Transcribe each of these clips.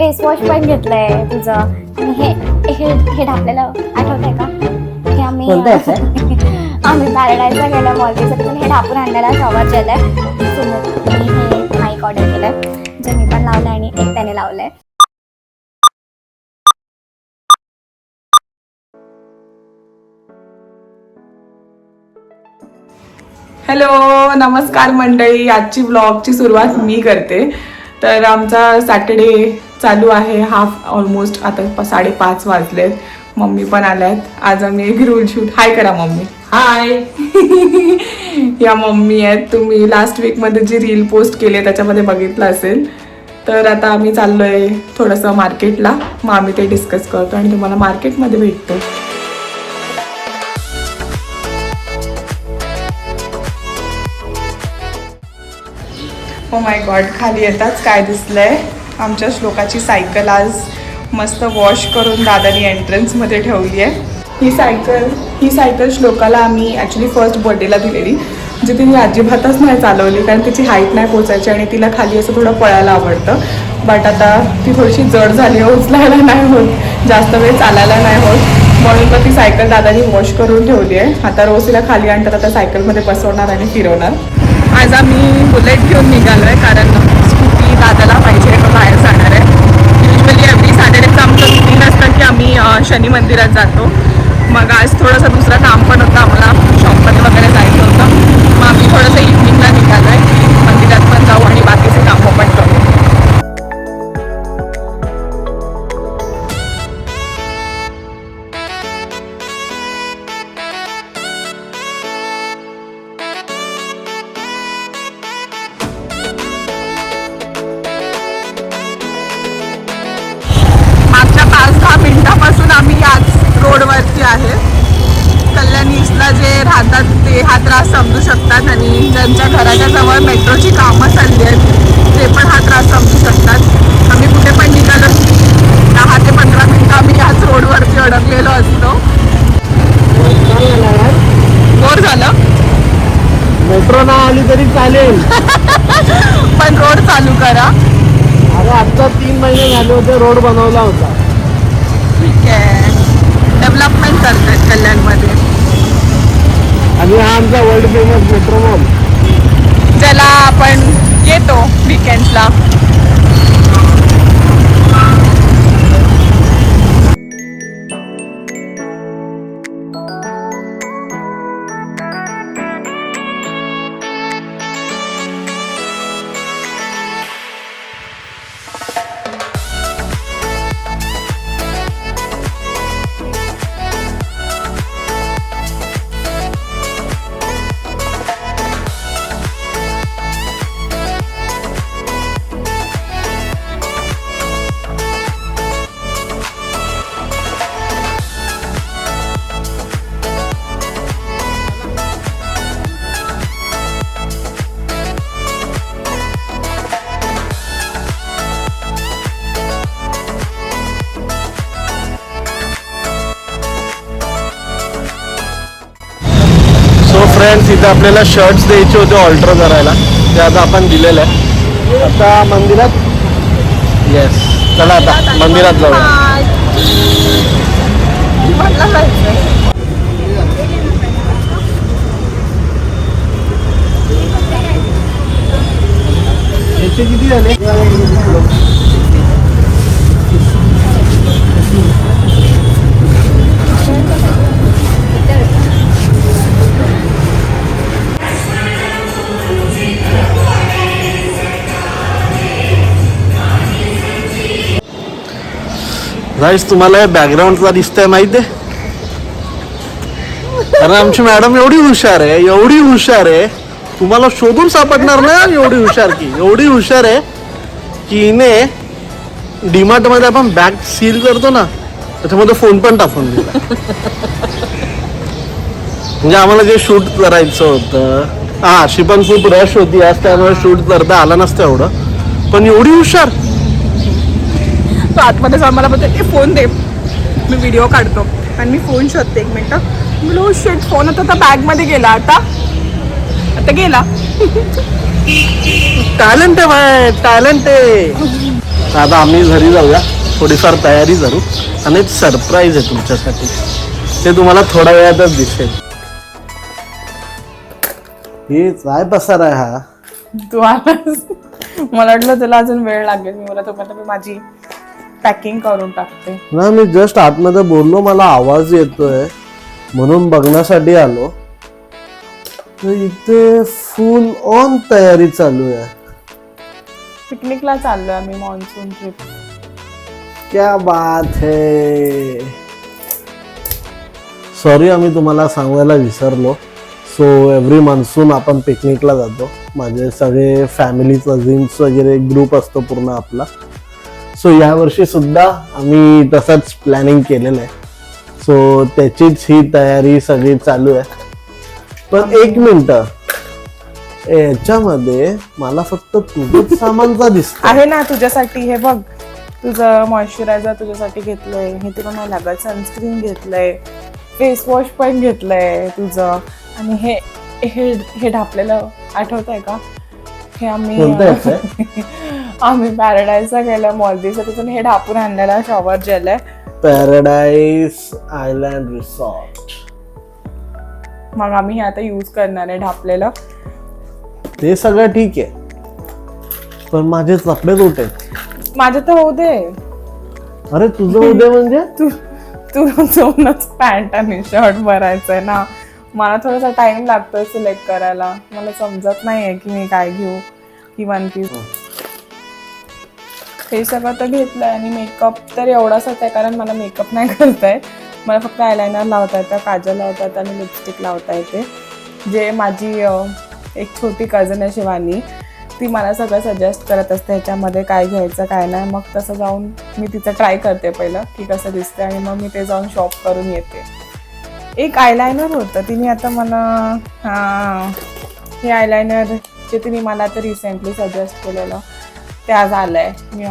Face wash पण घेतलंय तुझं. आणि हे हे हे ढापलेलं आठवत आहे का? हे आम्ही कोणतं? आम्ही पॅराडाईजला गेलो मॉलच्या तिथून हे ढापून आणलेला शॉवर आहे सुमित मी हे माईक ऑर्डर केलंय. जे मी पण लावलंय आणि एक त्याने लावलंय. हॅलो नमस्कार मंडळी. आजची व्लॉगची सुरुवात मी करते. तर आमचा सॅटर्डे चालू आहे. हाफ ऑलमोस्ट आता साडेपाच वाजलेत. मम्मी पण आल्यात. आज आम्ही एक रोल शूट हाय करा मम्मी. हाय या मम्मी आहेत. तुम्ही लास्ट वीकमध्ये जी रील पोस्ट केली आहे त्याच्यामध्ये बघितलं असेल. तर आता आम्ही चाललोय थोडंसं मार्केटला मग आम्ही ते डिस्कस करतो आणि तुम्हाला मार्केटमध्ये भेटतो. हो माय गॉड खाली येताच काय दिसलंय? आमच्या श्लोकाची सायकल आज मस्त वॉश करून दादानी एंट्रन्समध्ये ठेवली आहे. ही सायकल ही सायकल श्लोकाला आम्ही ॲक्च्युली फर्स्ट बर्थडेला दिलेली. जी तिने अजिबातच नाही चालवली कारण तिची हाईट नाही पोचायची आणि तिला खाली असं थोडं पळायला आवडतं. बट आता ती थोडीशी जड झाली आहे उचलायला नाही होत. जास्त वेळ चालायला नाही होत. म्हणून मग ती सायकल दादानी वॉश करून ठेवली आहे. आता रोज तिला खाली आणतात आता सायकलमध्ये बसवणार आणि फिरवणार. आज आम्ही बुलेट घेऊन निघालो आहे कारण स्कूटी दादाला पाहिजे बाहेर जाणार आहे युजली एव्हरी सॅटर्डेचं आमचं रुटीन असतं की आम्ही शनी मंदिरात जातो. मग आज थोडंसं दुसरं काम पण होतं आम्हाला शॉपमध्ये वगैरे जायचं होतं. मग आम्ही थोडंसं इव्हिनिंगला निघालो आहे मिनिटापासून आम्ही याच रोडवरती आहे. कल्याण ईस्टला जे राहतात ते हा त्रास समजू शकतात आणि ज्यांच्या घराच्या जवळ मेट्रोची कामं चालली आहेत ते पण हा त्रास समजू शकतात. आम्ही कुठे पण निघालो दहा ते पंधरा मिनिटं आम्ही याच रोडवरती अडकलेलो असतो. बोर झालं. मेट्रो ना आली तरी चालेल. पण रोड चालू करा. अरे आता तीन महिने झाले होते रोड बनवला होता. ठीक आहे. डेव्हलपमेंट करतात कल्याणमध्ये. आणि हा आमचा वर्ल्ड फेमस मेट्रो मॉल ज्याला आपण येतो विकेंड्सला फ्रेंड्स इथे आपल्याला शर्ट्स द्यायचे होते ऑल्टर करायला. ते आता आपण दिलेलं आहे. आता मंदिरात येस चला आता मंदिरात जाऊया. किती झाले? राईस तुम्हाला बॅकग्राऊंडला दिसतंय माहिती आहे कारण आमची मॅडम एवढी हुशार आहे एवढी हुशार आहे. तुम्हाला शोधून सापडणार नाही एवढी हुशार की एवढी हुशार आहे की हिने डीमार्टमध्ये आपण बॅग सील करतो ना त्याच्यामध्ये फोन पण टाकून दिला. म्हणजे आम्हाला जे शूट करायचं होतं हा अशी पण खूप रश होती आज त्यामुळे शूट करता आला नसतं एवढं. पण एवढी हुशार तो आतमध्ये जाऊन मला बोलतो ए फोन दे. मी व्हिडिओ काढतो. आणि मी फोन शोधते एक मिनटं. बोलो शेट फोन आता तर बॅगमध्ये गेला. आता? आता गेला? टॅलेंट आहे बाय टॅलेंट आहे. आता आम्ही घरी जाऊया. थोडीफार तयारी करू. आणि एक सरप्राईज आहे तुमच्यासाठी. ते तुम्हाला थोड्या वेळातच दिसेल. हे काय पसार आहे हा? तू आलास. मला वाटलं तुला अजून वेळ लागेल. मी मला मी माझी पॅकिंग करून टाकते. ना मी जस्ट आतमध्ये बोललो मला आवाज येतोय. म्हणून बघण्यासाठी आलो. तर इथे फुल ऑन तयारी चालू आहे. पिकनिकला चाललोय आम्ही मान्सून ट्रिप क्या बात है. सॉरी आम्ही तुम्हाला सांगायला विसरलो. सो एव्हरी मान्सून आपण पिकनिकला जातो. माझे सगळे फॅमिली कझिन्स वगैरे ग्रुप असतो पूर्ण आपला. सो यावर्षी सुद्धा आम्ही तसंच प्लॅनिंग केलेलं आहे. सो त्याचीच ही तयारी सगळी चालू आहे. पण एक मिनिट. याच्यामध्ये मला फक्त तुझंच सामानचा दिसत आहे ना तुझ्यासाठी. हे बघ. तुझं मॉइश्चरायझर तुझ्यासाठी घेतलंय. हे तुला नाही लागत. सनस्क्रीन घेतलंय. फेस वॉश पण घेतलंय तुझं. आणि हे हे हे ढापलेलं आठवत आहे का? हे आम्ही आम्ही पॅराडाईजला गेलं मॉलदीवचा तिथून हे ढापून आणलेला शॉवर जेल आहे. पॅराडाईस आयलँड रिसॉर्ट मग आम्ही हे आता यूज करणार आहे ढापलेलं. ते सगळं ठीक आहे. पण माझे कुठे आहेत? माझं तर होऊ दे. अरे तुझं उद्या म्हणजे? तू तू जाऊनच पॅन्ट आणि शर्ट भरायचंय ना. मला थोडासा टाइम लागतोय सिलेक्ट करायला. मला समजत नाहीये की मी काय घेऊ. की वन पीस हे सगळं तर घेतलं आहे आणि मेकअप तर एवढासाच आहे कारण मला मेकअप नाही करता येत मला फक्त आयलायनर लावता येतं काजल लावता येतं आणि लिपस्टिक लावता येते जे माझी एक छोटी कजन आहे शिवानी ती मला सगळं सजेस्ट करत असते ह्याच्यामध्ये काय घ्यायचं काय नाही. मग तसं जाऊन मी तिचं ट्राय करते पहिलं की कसं दिसते आणि मग मी ते जाऊन शॉप करून येते. एक आयलायनर होतं तिने आता मला हां हे आयलायनर जे तिने मला आता रिसेंटली सजेस्ट केलेलं. ते आज आलं आहे मी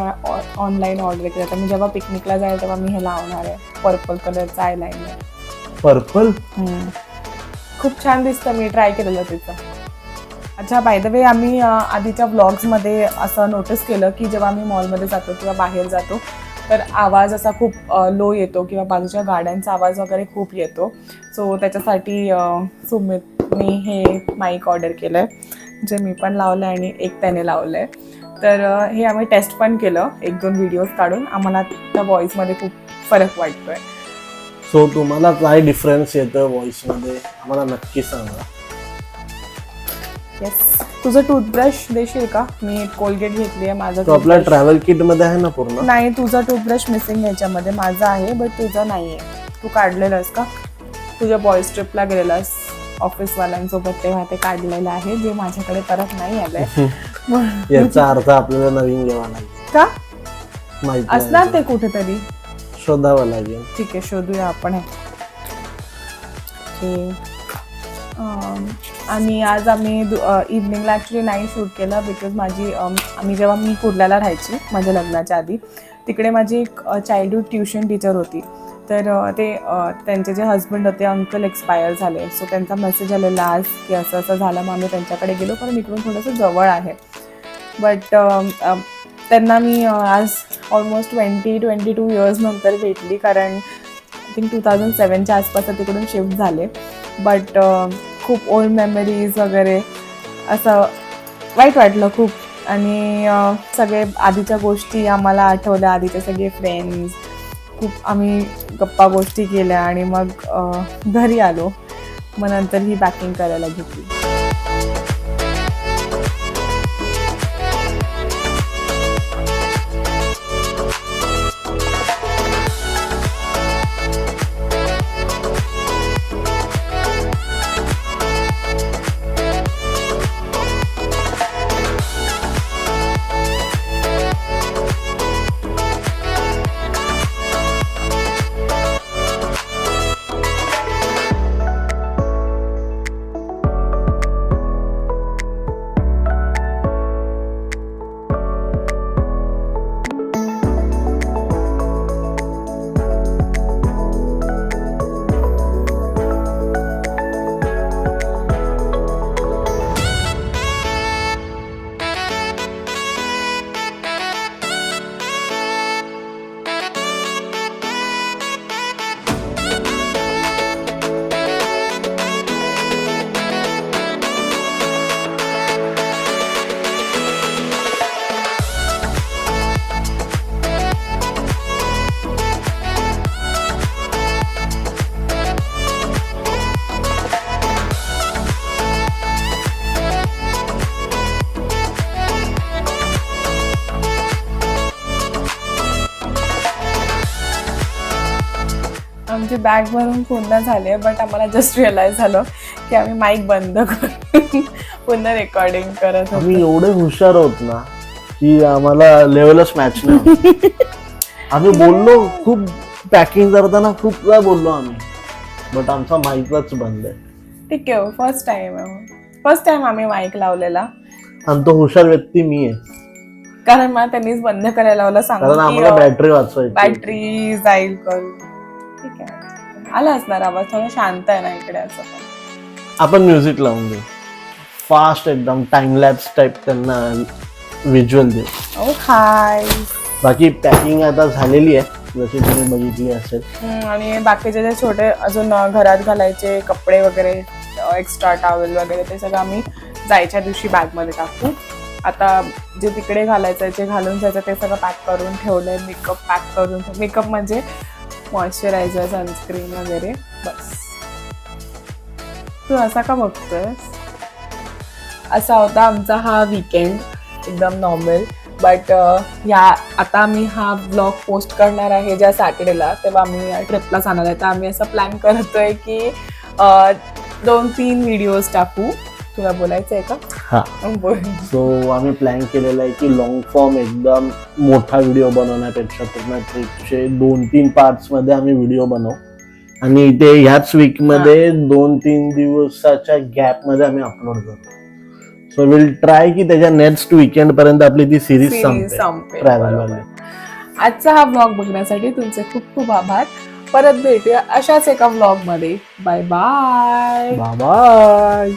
ऑनलाईन ऑर्डर केलं. तर मी जेव्हा पिकनिकला जाईल तेव्हा मी हे लावणार आहे. पर्पल कलरचं आयलायनर पर्पल हम्म. खूप छान दिसतं. मी ट्राय केलेलं तिचं. अच्छा बाय द वे आम्ही अं, आधीच्या ब्लॉग्समध्ये असं नोटीस केलं की जेव्हा आम्ही मॉलमध्ये जातो किंवा बाहेर जातो तर आवाज असा खूप लो येतो किंवा बाजूच्या गाड्यांचा आवाज वगैरे खूप येतो. सो त्याच्यासाठी अं, सुमितनी हे माईक ऑर्डर केलं आहे जे मी पण लावलं आहे आणि एक त्याने लावलं आहे तर हे आम्ही टेस्ट पण केलं. एक दोन व्हिडिओज काढून. आम्हाला त्या व्हॉईसमध्ये खूप फरक वाटतोय. सो तुम्हाला काय डिफरन्स येतं व्हॉइसमध्ये? आम्हाला नक्की सांगा. येस तुझं टूथब्रश देशील का? मी कोलगेट घेतली आहे. माझं तो toothbrush- ट्रॅव्हल किटमध्ये आहे ना पूर्ण? नाही तुझा टूथब्रश मिसिंग याच्यामध्ये. माझा आहे बट तुझा नाही आहे तू काढलेलास का? तुझ्या बॉईज ट्रिपला गेलेलास ऑफिसवाल्यांसोबत तेव्हा ते काढलेलं आहे. जे माझ्याकडे परत नाही आलंय. याचा अर्थ आपल्याला नवीन घ्यावा लागेल. का? माहिती असणार. ते कुठेतरी? शोधावं लागेल. ठीक आहे शोधूया आपण हे. ओके. अम, आणि आज आम्ही इव्हनिंगला ॲक्च्युली नाही शूट केलं बिकॉज माझी अम, आम्ही जेव्हा मी कुर्ल्याला राहायची माझ्या लग्नाच्या आधी तिकडे माझी एक चाइल्डहूड ट्युशन टीचर होती. तर अ, ते अ, त्यांचे जे हस्बंड होते अंकल एक्सपायर झाले. सो त्यांचा मेसेज आलेला आज की असं असं झालं मग आम्ही त्यांच्याकडे गेलो. कारण इकडून थोडंसं जवळ आहे. बट um, um, त्यांना मी uh, आज almost twenty twenty two years नंतर भेटली. कारण आय थिंक टू थाउजंड सेवनच्या आसपास तिकडून शिफ्ट झाले. बट um, खूप ओल्ड मेमरीज वगैरे असं वाईट वाटलं खूप. आणि uh, सगळे आधीच्या गोष्टी आम्हाला आठवल्या. आधीचे सगळे फ्रेंड्स खूप आम्ही गप्पा गोष्टी केल्या आणि मग uh, घरी आलो. मग नंतर ही पॅकिंग करायला घेतली. बॅग भरून पूर्ण झाली बट आम्हाला जस्ट रिअलाइज झालं की आम्ही माईक बंद करून पुन्हा रेकॉर्डिंग करत आम्ही होतो एवढे हुशार आहोत ना की आम्हाला लेवलच मॅच नाही होत. आम्ही बोललो खूप पॅकिंग करताना खूप वेळा बोललो आम्ही बट आमचा माईकच बंद आहे. ठीक आहे फर्स्ट टाइम आहे. फर्स्ट टाइम आम्ही माईक लावलेला. आणि तो हुशार व्यक्ती मी आहे. कारण मला त्यांनीच बंद करायला लावलं आम्हाला बॅटरी वाचवायची बॅटरी जाईल करून. ठीक आहे. आला असणार आवाज थोडं शांत आहे ना इकडे असं. पण आपण म्युझिक लावून देऊ. फास्ट एकदम टाइमलॅप्स टाईप त्यांना व्हिज्युअल देऊ. ओ हाय बाकी पॅकिंग आता झालेली आहे जशी तुम्ही बघितली असेल. आणि बाकीचे जे छोटे अजून घरात घालायचे कपडे वगैरे एक्स्ट्रा टॉवेल वगैरे ते सगळं आम्ही जायच्या दिवशी बॅगमध्ये टाकू. आता जे तिकडे घालायचं जे घालून जायचं ते सगळं पॅक करून ठेवलंय मेकअप पॅक करून मेकअप म्हणजे मॉइश्चरायझर सनस्क्रीन वगैरे. बस. तू असा का बघतोयस? असा होता आमचा हा विकेंड एकदम नॉर्मल बट या आता आम्ही हा ब्लॉग पोस्ट करणार आहे ज्या सॅटर्डेला तेव्हा आम्ही या ट्रिपला जाणार आहे. तर आम्ही असं प्लॅन करतोय की दोन तीन व्हिडिओज टाकू. तुला बोलायचं आहे का? हा. बोल. सो आम्ही प्लॅन केलेला आहे की लॉंग फॉर्म एकदम मोठा व्हिडिओ बनवण्यापेक्षा पूर्ण ट्रिपचे दोन तीन पार्ट्समध्ये आम्ही व्हिडिओ बनवू. आणि ते ह्याच वीकमध्ये दोन तीन दिवसाच्या गॅपमध्ये आम्ही अपलोड करू. सो विल ट्राय की त्याच्या नेक्स्ट वीकेंड पर्यंत आपली ती सिरीज संपेल, ट्रॅव्हल आजचा हा ब्लॉग बघण्यासाठी तुमचे खूप खूप आभार. परत भेटूया अशाच एका ब्लॉगमध्ये. Bye bye bye